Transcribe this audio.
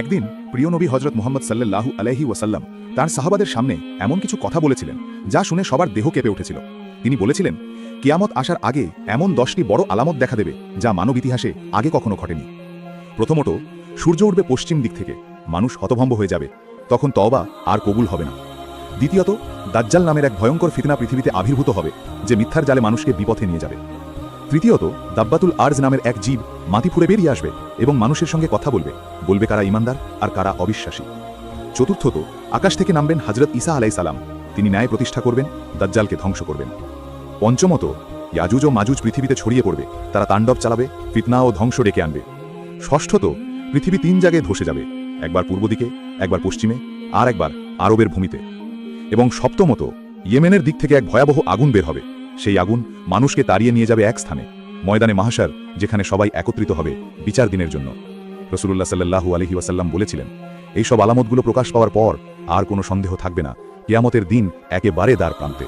একদিন প্রিয় নবী হজরত মোহাম্মদ সাল্লাল্লাহু আলাইহি ওয়াসাল্লাম তার সাহাবাদের সামনে এমন কিছু কথা বলেছিলেন যা শুনে সবার দেহ কেঁপে উঠেছিল। তিনি বলেছিলেন, কিয়ামত আসার আগে এমন দশটি বড় আলামত দেখা দেবে যা মানব ইতিহাসে আগে কখনো ঘটেনি। প্রথমত, সূর্য উঠবে পশ্চিম দিক থেকে, মানুষ হতভম্ব হয়ে যাবে, তখন তওবা আর কবুল হবে না। দ্বিতীয়ত, দাজ্জাল নামের এক ভয়ঙ্কর ফিতনা পৃথিবীতে আবির্ভূত হবে যে মিথ্যার জালে মানুষকে বিপথে নিয়ে যাবে। তৃতীয়ত, দাব্বাতুল আর্জ নামের এক জীব মাটি ফুড়ে বেরিয়ে আসবে এবং মানুষের সঙ্গে কথা বলবে। বলবে কারা ইমানদার আর কারা অবিশ্বাসী। চতুর্থত, আকাশ থেকে নামবেন হজরত ঈসা আলাই সালাম। তিনি ন্যায় প্রতিষ্ঠা করবেন, দাজ্জালকে ধ্বংস করবেন। পঞ্চমত, ইয়াজুজ ও মাজুজ পৃথিবীতে ছড়িয়ে পড়বে। তারা তাণ্ডব চালাবে, ফিতনা ও ধ্বংস ডেকে আনবে। ষষ্ঠত, পৃথিবী তিন জায়গায় ধসে যাবে। একবার পূর্ব দিকে, একবার পশ্চিমে, আর একবার আরবের ভূমিতে। এবং সপ্তমত, ইয়েমেনের দিক থেকে এক ভয়াবহ আগুন বের হবে। সেই আগুন মানুষকে তাড়িয়ে নিয়ে যাবে এক স্থানে। ময়দানে মাহাসার যেখানে সবাই একত্রিত হবে বিচার দিনের জন্য। রসুল্লাহ সাল্লাহু আলহি ওয়াসাল্লাম বলেছিলেন, এইসব আলামতগুলো প্রকাশ পাওয়ার পর আর কোনো সন্দেহ থাকবে না। কিয়ামতের দিন একেবারে দ্বার প্রান্তে।